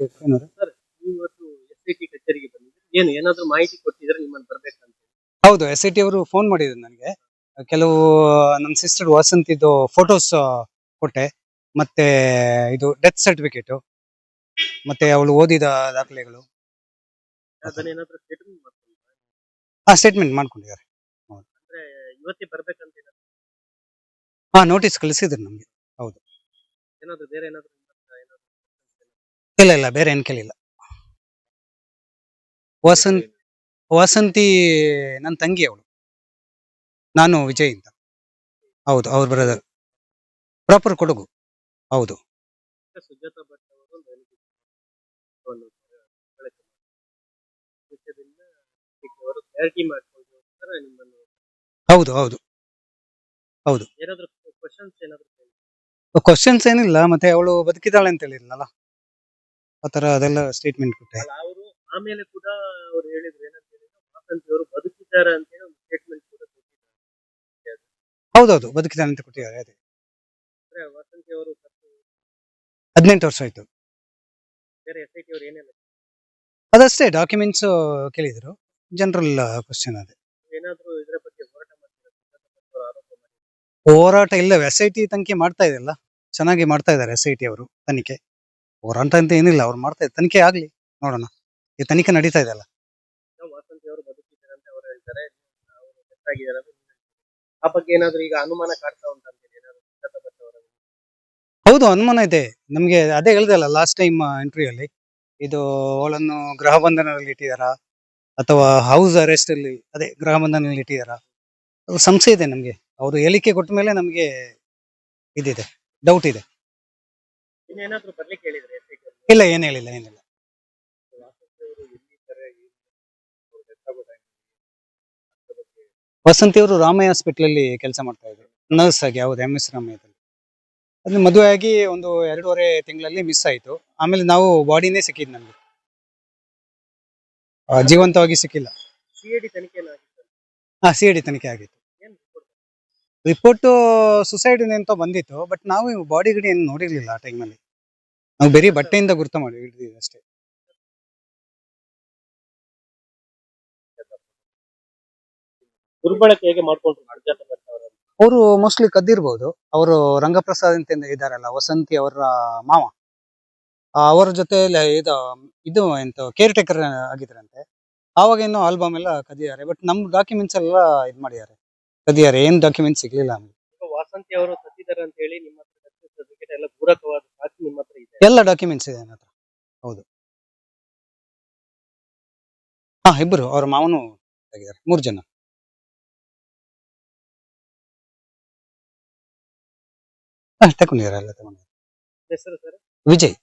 ಏನಾದ್ರು? ನೀವು ಇವತ್ತು ಎಸ್ ಐ ಟಿ ಕಚೇರಿಗೆ ಬಂದಿದ್ದೀರಿ. ಏನು ಏನಾದ್ರು ಮಾಹಿತಿ ಕೊಟ್ಟಿದ್ರೆ ನಿಮ್ಮನ್ನು ಬರ್ಬೇಕಂತ ಹೌದು ಎಸ್ ಐ ಟಿ ಅವರು ಫೋನ್ ಮಾಡಿದ್ರು ನನಗೆ. ಕೆಲವು ನಮ್ಮ ಸಿಸ್ಟರ್ ವಸಂತಿದ್ದು ಫೋಟೋಸ್ ಕೊಟ್ಟೆ. ಮತ್ತೆ ಇದು ಡೆತ್ ಸರ್ಟಿಫಿಕೇಟ್ ಮತ್ತೆ ಅವಳು ಓದಿದ ದಾಖಲೆಗಳು. ಅದನ್ನೇನಾದ್ರೂ ಸ್ಟೇಟ್ಮೆಂಟ್ ಮಾಡ್ಕೊಂಡು ಆ ಸ್ಟೇಟ್ಮೆಂಟ್ ಮಾಡ್ಕೊಂಡಿದ್ದಾರೆ. ಅಂದ್ರೆ ಇವತ್ತೇ ಬರ್ಬೇಕಂತ ಏನಾದ್ರು? ಹಾ ನೋಟಿಸ್ ಕಳಿಸಿದ್ರು ನಮಗೆ. ಏನಾದ್ರು ಬೇರೆ ಏನಾದರೂ ಏನಾದ್ರು ಇಲ್ಲ ಇಲ್ಲ ಬೇರೆ ಏನ್ ಕೇಳಿಲ್ಲ. ವಸಂತ್ ವಸಂತಿ ನನ್ನ ತಂಗಿ ಅವಳು. ನಾನು ವಿಜಯ್ ಅಂತ. ಹೌದು ಅವ್ರ ಬ್ರದರ್ ಪ್ರಾಪರ್ ಕೊಡಗು. ಹೌದು. ಹೌದು ಭಟ್ ಅವರು ಒಂದು ಅನುಚಿತವನ್ನು ಬಳಕೆ ಮಾಡಿ ವಿಷಯದಿಂದ ಅವರು ಕ್ಲಾರಿಟಿ ಮಾಡ್ಕೊಳ್ಳೋಸ್ಕರ ನಿಮ್ಮನ್ನು ಹೌದು. ಹೌದು. ಏನಾದರೂ ಕ್ವಶನ್ಸ್ ಏನಾದ್ರು ಕೇಳಿ? ಕ್ವಶನ್ಸ್ ಏನಿಲ್ಲ ಮತ್ತೆ ಅವಳು ಬದುಕಿದಾಳೆ ಅಂತ ಹೇಳಿದ್ಲಲ್ಲ ಆತರ ಅದೆಲ್ಲ ಸ್ಟೇಟ್ಮೆಂಟ್ ಕೊಟ್ಟೆ. ಅವರು ಆಮೇಲೆ ಕೂಡ ಅವ್ರು ಹೇಳಿದ್ರು ಏನಂತ ಹೇಳಿದ್ರೆ ಬದುಕಿದ್ದಾರೆ ಅಂತ ಹೇಳಿ ಒಂದು ಸ್ಟೇಟ್ಮೆಂಟ್ ಕೂಡ ಕೊಟ್ಟಿದ್ದಾರೆ. ಹೌದೌದು ಬದುಕಿದ್ದಾರೆ ಅಂತ ಕೊಟ್ಟಿದ್ದಾರೆ ಅದೇ. ಅಂದ್ರೆ ವಾಸಂತಿ ಅವರು ಹದಿನೆಂಟು ವರ್ಷ ಆಯ್ತು. ಬೇರೆ ಎಸ್ ಐ ಟಿ ಅವರು ಏನೆಲ್ಲ? ಅದಷ್ಟೇ ಡಾಕ್ಯುಮೆಂಟ್ಸ್ ಕೇಳಿದ್ರು. ಜನರಲ್ ಕ್ವಶನ್ ಅದೇ. ಏನಾದರೂ ಇದರ ಬಗ್ಗೆ ಹೋರಾಟ ಮಾಡ್ತಾರೆ ಹೋರಾಟ ಇಲ್ಲ ಎಸ್ ಐ ಟಿ ತನಿಖೆ ಮಾಡ್ತಾ ಇದೆಯಲ್ಲ ಚೆನ್ನಾಗಿ ಮಾಡ್ತಾ ಇದ್ದಾರೆ ಎಸ್ ಐ ಟಿ ಅವರು ತನಿಖೆ. ಹೋರಾಟ ಅಂತ ಏನಿಲ್ಲ ಅವ್ರು ಮಾಡ್ತಾ ಇದ್ದ ತನಿಖೆ ಆಗ್ಲಿ ನೋಡೋಣ. ಈ ತನಿಖೆ ನಡೀತಾ ಇದೆ ಅಲ್ಲ. ನಾವು ವಾಸಂತಿ ಅವರು ಬದುಕಿದ್ದಾರೆ ಅಂತ ಅವರು ಹೇಳ್ತಾರೆ ಅವರು ಗೊತ್ತಾಗಿದ್ದಾರೆ ಅಂತ ನೀವು ಹೇಳ್ತೀರಿ. ಆ ಬಗ್ಗೆ ಏನಾದ್ರು ಈಗ ಅನುಮಾನ ಕಾಡ್ತಾ ಉಂಟು ಅವರ? ಹೌದು ಅನುಮಾನ ಇದೆ. ನಮ್ಗೆ ಅದೇ ಹೇಳ್ದಲ್ಲ ಲಾಸ್ಟ್ ಟೈಮ್ ಎಂಟ್ರಿಯಲ್ಲಿ ಅಲ್ಲಿ. ಇದು ಅವಳನ್ನು ಗೃಹ ಬಂಧನದಲ್ಲಿ ಇಟ್ಟಿದಾರಾ ಅಥವಾ ಹೌಸ್ ಅರೆಸ್ಟ್ ಅಲ್ಲಿ ಅದೇ ಗೃಹ ಬಂಧನದಲ್ಲಿ ಇಟ್ಟಿದಾರ ಸಂಶಯ ಇದೆ ನಮ್ಗೆ. ಅವರು ಹೇಳಿಕೆ ಕೊಟ್ಟ ಮೇಲೆ ನಮ್ಗೆ ಇದಿದೆ ಡೌಟ್ ಇದೆ. ಇನ್ನೇನಾದ್ರೂ ಬರ್ಲಿಕ್ಕೆ ಹೇಳಿದ್ರೆ ಎಸ್ ಐ ಟಿ ಇಲ್ಲ ಏನ್ ಹೇಳಿಲ್ಲ ಏನಿಲ್ಲ ವಾಸಂತಿ ಅವರು ರಾಮಯ್ಯ ಹಾಸ್ಪಿಟಲ್ ಅಲ್ಲಿ ಕೆಲಸ ಮಾಡ್ತಾ ಇದ್ರು. ನರ್ಸ್ ಆಗಿ ಹೌದು ಎಂ ಎಸ್ ರಾಮಯ್ಯದಲ್ಲಿ. ಅದು ಮದುವೆ ಆಗಿ ಒಂದು ಎರಡೂವರೆ ತಿಂಗಳಲ್ಲಿ ಮಿಸ್ ಆಯ್ತು. ಆಮೇಲೆ ನಾವು ಬಾಡಿನೇ ಸಿಕ್ಕಿದ್ ನಮ್ಗೆ. ಆ, ಜೀವಂತವಾಗಿ ಸಿಕ್ಕಿಲ್ಲ. ಐ ತನಿಖೆ ಏನಾಗಿತ್ತು? ಹಾ ಸಿ ಡಿ ತನಿಖೆ ಆಗಿತ್ತು. ರಿಪೋರ್ಟ್ ಸುಸೈಡ್ ಅಂತ ಬಂದಿತ್ತು ಬಟ್ ನಾವು ಬಾಡಿ ಗಿಡಿ ಏನು ನೋಡಿರ್ಲಿಲ್ಲ ಆ ಟೈಮಲ್ಲಿ ನಾವು ಬರೀ ಬಟ್ಟೆಯಿಂದ ಗುರ್ತ ಮಾಡಿ ಹಿಡಿದಿದ್ವಿ ಅಷ್ಟೇ. ದುರ್ಬಳಕೆ ಹೇಗೆ ಮಾಡ್ಕೊಂಡ್ರು ಅವರು? ಮೋಸ್ಟ್ಲಿ ಕದ್ದಿರ್ಬೋದು. ಅವರು ರಂಗಪ್ರಸಾದ್ ಅಂತ ಇದಾರಲ್ಲ ವಸಂತಿ ಅವರ ಮಾವ. ಅವರ ಜೊತೆ ಇದು ಇದು ಎಂತ ಕೇರ್ ಟೇಕರ್ ಆಗಿದ್ರಂತೆ. ಆವಾಗ ಇನ್ನು ಆಲ್ಬಮ್ ಎಲ್ಲ ಕದಿದ್ದಾರೆ ಬಟ್ ನಮ್ ಡಾಕ್ಯುಮೆಂಟ್ಸ್ ಎಲ್ಲ ಇದ್ ಮಾಡಿದ್ದಾರೆ. ಕದಿದ್ದಾರೆ ಏನ್ ಡಾಕ್ಯುಮೆಂಟ್ ಸಿಗ್ಲಿಲ್ಲ ನಮ್ಗೆ. ವಾಸಂತಿ ಅವರು ಸತ್ತಿದ್ದಾರೆ ಅಂತ ಹೇಳಿ ನಿಮ್ಮ ಹತ್ರ ಸರ್ಟಿಫಿಕೇಟ್ ಎಲ್ಲ ಪೂರಕವಾದ ಸಾಕ್ಷಿ ನಿಮ್ಮ ಹತ್ರ ಇದೆ. ಎಲ್ಲ ಡಾಕ್ಯುಮೆಂಟ್ಸ್ ಇದೆ ನನ್ನ ಹತ್ರ. ಹೌದು. ಹಾ ಇಬ್ರು ಅವ್ರ ಮಾವನು ಆಗಿದ್ದಾರೆ. ಮೂರು ಜನ. ಹಾ ತಗೊಂಡಿದ್ದಾರೆ ಎಲ್ಲ ತಗೊಂಡಿದ್ದಾರೆ. ಹೆಸರು ಸರ್? ವಿಜಯ್.